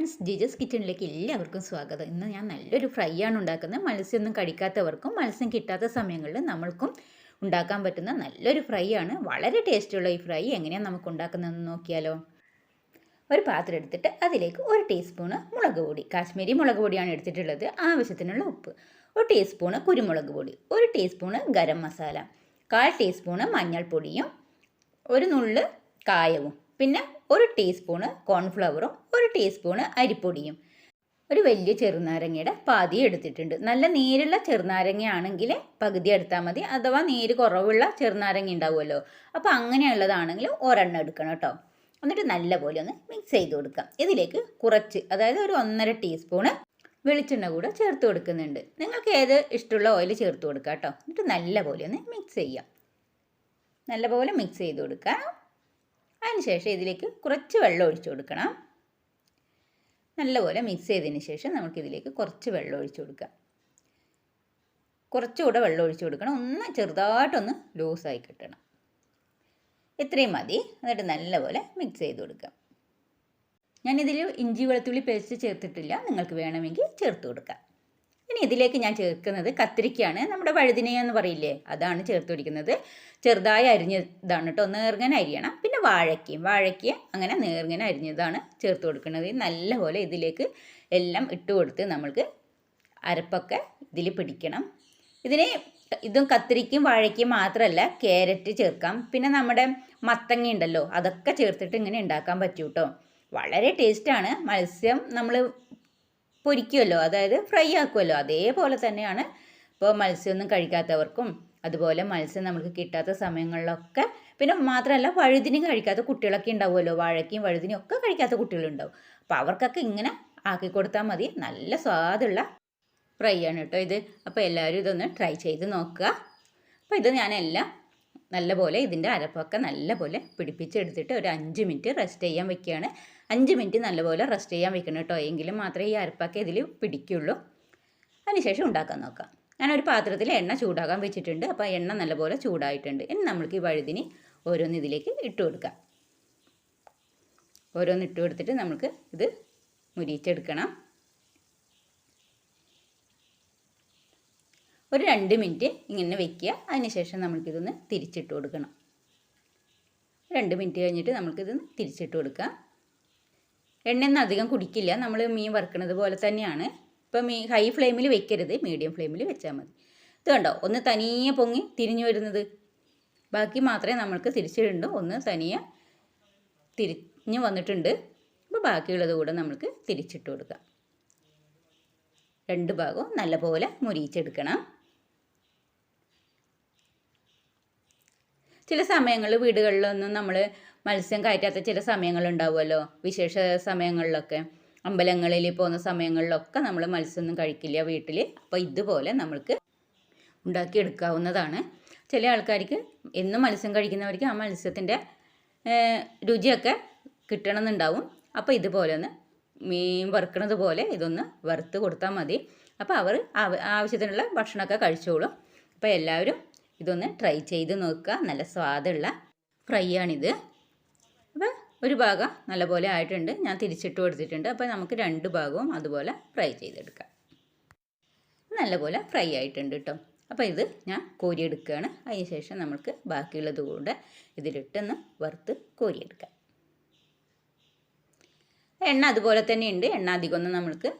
Friends ജിജസ് കിച്ചണിലേക്ക് എല്ലാവർക്കും സ്വാഗതം. ഇന്ന് ഞാൻ നല്ലൊരു ഫ്രൈ ആണ് ഉണ്ടാക്കുന്നത്. മത്സ്യമൊന്നും കഴിക്കാത്തവർക്കും മത്സ്യം കിട്ടാത്ത സമയങ്ങളിൽ നമ്മൾക്കും ഉണ്ടാക്കാൻ പറ്റുന്ന നല്ലൊരു ഫ്രൈ ആണ് വളരെ ടേസ്റ്റുള്ള ഈ ഫ്രൈ എങ്ങനെയാണ് നമുക്ക് ഉണ്ടാക്കുന്നതെന്ന് നോക്കിയാലോ? ഒരു പാത്രം എടുത്തിട്ട് അതിലേക്ക് ഒരു ടീസ്പൂണ് മുളക് പൊടി. കാശ്മീരി മുളക് പൊടിയാണ് എടുത്തിട്ടുള്ളത്. ആവശ്യത്തിനുള്ള ഉപ്പ്. ഒരു ടീസ്പൂണ് കുരുമുളക് പൊടി. ഒരു ടീസ്പൂണ് ഗരം മസാല. കാൽ ടീസ്പൂണ് മഞ്ഞൾപ്പൊടിയും ഒരു നുള്ള് കായവും. പിന്നെ ഒരു ടീസ്പൂണ് കോൺഫ്ലവറും ടീസ്പൂണ് അരിപ്പൊടിയും. ഒരു വലിയ ചെറുനാരങ്ങയുടെ പാതി എടുത്തിട്ടുണ്ട്. നല്ല നീരുള്ള ചെറുനാരങ്ങയാണെങ്കിൽ പകുതി എടുത്താൽ മതി. അഥവാ നീര് കുറവുള്ള ചെറുനാരങ്ങ ഉണ്ടാവുമല്ലോ. അപ്പോൾ അങ്ങനെയുള്ളതാണെങ്കിൽ ഒരെണ്ണം എടുക്കണം കേട്ടോ. എന്നിട്ട് നല്ലപോലെ ഒന്ന് മിക്സ് ചെയ്ത് കൊടുക്കാം. ഇതിലേക്ക് കുറച്ച് അതായത് ഒരു ഒന്നര ടീസ്പൂണ് വെളിച്ചെണ്ണ കൂടെ ചേർത്ത് കൊടുക്കുന്നുണ്ട്. നിങ്ങൾക്ക് ഏത് ഇഷ്ടമുള്ള ഓയിൽ ചേർത്ത് കൊടുക്കാം കേട്ടോ. എന്നിട്ട് നല്ലപോലെ ഒന്ന് മിക്സ് ചെയ്യാം. നല്ലപോലെ മിക്സ് ചെയ്ത് കൊടുക്കാം. അതിനുശേഷം ഇതിലേക്ക് കുറച്ച് വെള്ളം ഒഴിച്ചു കൊടുക്കണം. നല്ലപോലെ മിക്സ് ചെയ്തതിന് ശേഷം നമുക്കിതിലേക്ക് കുറച്ച് വെള്ളം ഒഴിച്ചു കൊടുക്കാം കുറച്ചുകൂടെ വെള്ളം ഒഴിച്ചു കൊടുക്കണം. ഒന്ന് ചെറുതായിട്ടൊന്ന് ലൂസായി കിട്ടണം. ഇത്രയും മതി. എന്നിട്ട് നല്ലപോലെ മിക്സ് ചെയ്ത് കൊടുക്കാം ഞാനിതിൽ ഇഞ്ചി വെളുത്തുള്ളി പേസ്റ്റ് ചേർത്തിട്ടില്ല. നിങ്ങൾക്ക് വേണമെങ്കിൽ ചേർത്ത് കൊടുക്കാം. ഇനി ഇതിലേക്ക് ഞാൻ ചേർക്കുന്നത് കത്തിരിക്കയാണ്. നമ്മുടെ വഴുതിനയ എന്ന് പറയില്ലേ? അതാണ് ചേർത്ത് പിടിക്കുന്നത് ചെറുതായി അരിഞ്ഞതാണ് കേട്ടോ നേർങ്ങനെ അരിയണം. പിന്നെ വാഴയ്ക്കയും അങ്ങനെ നേർങ്ങനെ അരിഞ്ഞതാണ് ചേർത്ത് കൊടുക്കുന്നത്. നല്ലപോലെ ഇതിലേക്ക് എല്ലാം ഇട്ട് കൊടുത്ത് നമ്മൾക്ക് അരപ്പൊക്കെ ഇതിൽ പിടിക്കണം. ഇതിന് ഇതും കത്തിരിക്കും വാഴയ്ക്കും മാത്രമല്ല ക്യാരറ്റ് ചേർക്കാം. പിന്നെ നമ്മുടെ മത്തങ്ങ ഉണ്ടല്ലോ അതൊക്കെ ചേർത്തിട്ട് ഇങ്ങനെ ഉണ്ടാക്കാൻ പറ്റൂ കേട്ടോ വളരെ ടേസ്റ്റാണ്. മത്സ്യം നമ്മൾ പൊരിക്കുമല്ലോ അതായത് ഫ്രൈ ആക്കുമല്ലോ അതേപോലെ തന്നെയാണ് ഇപ്പോൾ മത്സ്യമൊന്നും കഴിക്കാത്തവർക്കും അതുപോലെ മത്സ്യം നമുക്ക് കിട്ടാത്ത സമയങ്ങളിലൊക്കെ പിന്നെ മാത്രമല്ല വഴുതിനി കഴിക്കാത്ത കുട്ടികളൊക്കെ ഉണ്ടാവുമല്ലോ. വാഴയ്ക്കും വഴുതിനും ഒക്കെ കഴിക്കാത്ത കുട്ടികളുണ്ടാവും. അപ്പോൾ അവർക്കൊക്കെ ഇങ്ങനെ ആക്കി കൊടുത്താൽ മതി. നല്ല സ്വാദുള്ള ഫ്രൈ ആണ് കേട്ടോ ഇത്. അപ്പോൾ എല്ലാവരും ഇതൊന്ന് ട്രൈ ചെയ്ത് നോക്കുക. അപ്പോൾ ഇത് ഞാനെല്ലാം നല്ലപോലെ ഇതിന്റെ അരപ്പൊക്കെ നല്ലപോലെ പിടിപ്പിച്ചെടുത്തിട്ട് ഒരു അഞ്ച് മിനിറ്റ് റെസ്റ്റ് ചെയ്യാൻ വെക്കുകയാണ്. അഞ്ച് മിനിറ്റ് നല്ലപോലെ റെസ്റ്റ് ചെയ്യാൻ വെക്കണം കേട്ടോ എങ്കിലും മാത്രമേ ഈ അരപ്പൊക്കെ ഇതിൽ പിടിക്കുള്ളൂ. അതിനുശേഷം ഉണ്ടാക്കാൻ നോക്കാം. ഞാനൊരു പാത്രത്തിൽ എണ്ണ ചൂടാകാൻ വെച്ചിട്ടുണ്ട്. അപ്പോൾ എണ്ണ നല്ലപോലെ ചൂടായിട്ടുണ്ട്. ഇനി നമ്മൾക്ക് ഈ വഴുതിന് ഓരോന്ന് ഇതിലേക്ക് ഇട്ട് കൊടുക്കാം. ഓരോന്ന് ഇട്ട് കൊടുത്തിട്ട് നമുക്ക് ഇത് മുരിച്ചെടുക്കണം ഒരു രണ്ട് മിനിറ്റ് ഇങ്ങനെ വെക്കുക. അതിനുശേഷം നമുക്കിതൊന്ന് തിരിച്ചിട്ട് കൊടുക്കണം. രണ്ട് മിനിറ്റ് കഴിഞ്ഞിട്ട് നമുക്കിതൊന്ന് തിരിച്ചിട്ട് കൊടുക്കാം. എണ്ണയൊന്നും അധികം കുടിക്കില്ല. നമ്മൾ മീൻ വറുക്കുന്നത് പോലെ തന്നെയാണ്. ഇപ്പം മീ ഹൈ ഫ്ലെയിമിൽ വെക്കരുത് മീഡിയം ഫ്ലെയിമിൽ വെച്ചാൽ മതി. ഇത് കണ്ടോ? ഒന്ന് തനിയെ പൊങ്ങി തിരിഞ്ഞു വരുന്നത്. ബാക്കി മാത്രമേ നമ്മൾക്ക് തിരിച്ചിട്ടുണ്ട് ഒന്ന് തനിയെ തിരിഞ്ഞു വന്നിട്ടുണ്ട്. അപ്പോൾ ബാക്കിയുള്ളത് കൂടെ നമ്മൾക്ക് തിരിച്ചിട്ട് കൊടുക്കാം. രണ്ട് ഭാഗവും നല്ലപോലെ മുരിയിച്ചെടുക്കണം. ചില സമയങ്ങളിൽ വീടുകളിലൊന്നും നമ്മൾ മത്സ്യം കയറ്റാത്ത ചില സമയങ്ങളുണ്ടാവുമല്ലോ? വിശേഷ സമയങ്ങളിലൊക്കെ. അമ്പലങ്ങളിൽ പോകുന്ന സമയങ്ങളിലൊക്കെ നമ്മൾ മത്സ്യമൊന്നും കഴിക്കില്ല വീട്ടിൽ. അപ്പോൾ ഇതുപോലെ നമ്മൾക്ക് ഉണ്ടാക്കിയെടുക്കാവുന്നതാണ്. ചില ആൾക്കാർക്ക് എന്നും മത്സ്യം കഴിക്കുന്നവർക്ക് ആ മത്സ്യത്തിന്റെ രുചിയൊക്കെ കിട്ടണമെന്നുണ്ടാവും. അപ്പോൾ ഇതുപോലെ ഒന്ന് മീൻ വറുക്കണത് പോലെ ഇതൊന്ന് വറുത്ത് കൊടുത്താൽ മതി. അപ്പോൾ അവർ ആവശ്യത്തിനുള്ള ഭക്ഷണമൊക്കെ കഴിച്ചോളും. അപ്പോൾ എല്ലാവരും ഇതൊന്ന് ട്രൈ ചെയ്ത് നോക്കുക. നല്ല സ്വാദുള്ള ഫ്രൈ ആണിത്. അപ്പോൾ ഒരു ഭാഗം നല്ലപോലെ ആയിട്ടുണ്ട്. ഞാൻ തിരിച്ചിട്ട് കൊടുത്തിട്ടുണ്ട്. അപ്പോൾ നമുക്ക് രണ്ട് ഭാഗവും അതുപോലെ ഫ്രൈ ചെയ്തെടുക്കാം. നല്ലപോലെ ഫ്രൈ ആയിട്ടുണ്ട് കേട്ടോ അപ്പോൾ ഇത് ഞാൻ കോരിയെടുക്കുകയാണ്. അതിന് ശേഷം നമുക്ക് ബാക്കിയുള്ളത് കൂടെ ഇതിലിട്ടൊന്ന് വറുത്ത് കോരിയെടുക്കാം. എണ്ണ അതുപോലെ തന്നെ ഉണ്ട്. എണ്ണ അധികമൊന്നും നമ്മൾക്ക്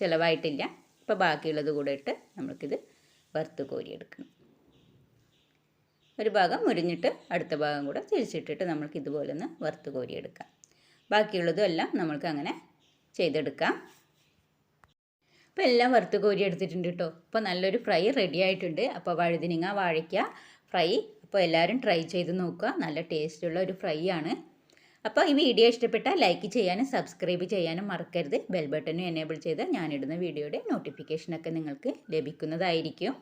ചിലവായിട്ടില്ല. അപ്പോൾ ബാക്കിയുള്ളത് കൂടെ ഇട്ട് നമ്മൾക്കിത് വറുത്ത് കോരിയെടുക്കണം. ഒരു ഭാഗം മുരിഞ്ഞിട്ട് അടുത്ത ഭാഗം കൂടെ തിരിച്ചിട്ടിട്ട് നമ്മൾക്ക് ഇതുപോലെ ഒന്ന് വറുത്ത് കോരിയെടുക്കാം. ബാക്കിയുള്ളതും എല്ലാം നമ്മൾക്ക് അങ്ങനെ ചെയ്തെടുക്കാം. അപ്പോൾ എല്ലാം വറുത്ത് കോരി എടുത്തിട്ടുണ്ട് കേട്ടോ. അപ്പോൾ നല്ലൊരു ഫ്രൈ റെഡി ആയിട്ടുണ്ട്. അപ്പോൾ വഴുതിനിങ്ങ വാഴയ്ക്ക ഫ്രൈ അപ്പോൾ എല്ലാവരും ട്രൈ ചെയ്ത് നോക്കുക. നല്ല ടേസ്റ്റുള്ള ഒരു ഫ്രൈ ആണ്. അപ്പോൾ ഈ വീഡിയോ ഇഷ്ടപ്പെട്ടാൽ ലൈക്ക് ചെയ്യാനും സബ്സ്ക്രൈബ് ചെയ്യാനും മറക്കരുത്. ബെൽ ബട്ടനും എനേബിൾ ചെയ്ത് ഞാനിടുന്ന വീഡിയോയുടെ നോട്ടിഫിക്കേഷനൊക്കെ നിങ്ങൾക്ക് ലഭിക്കുന്നതായിരിക്കും.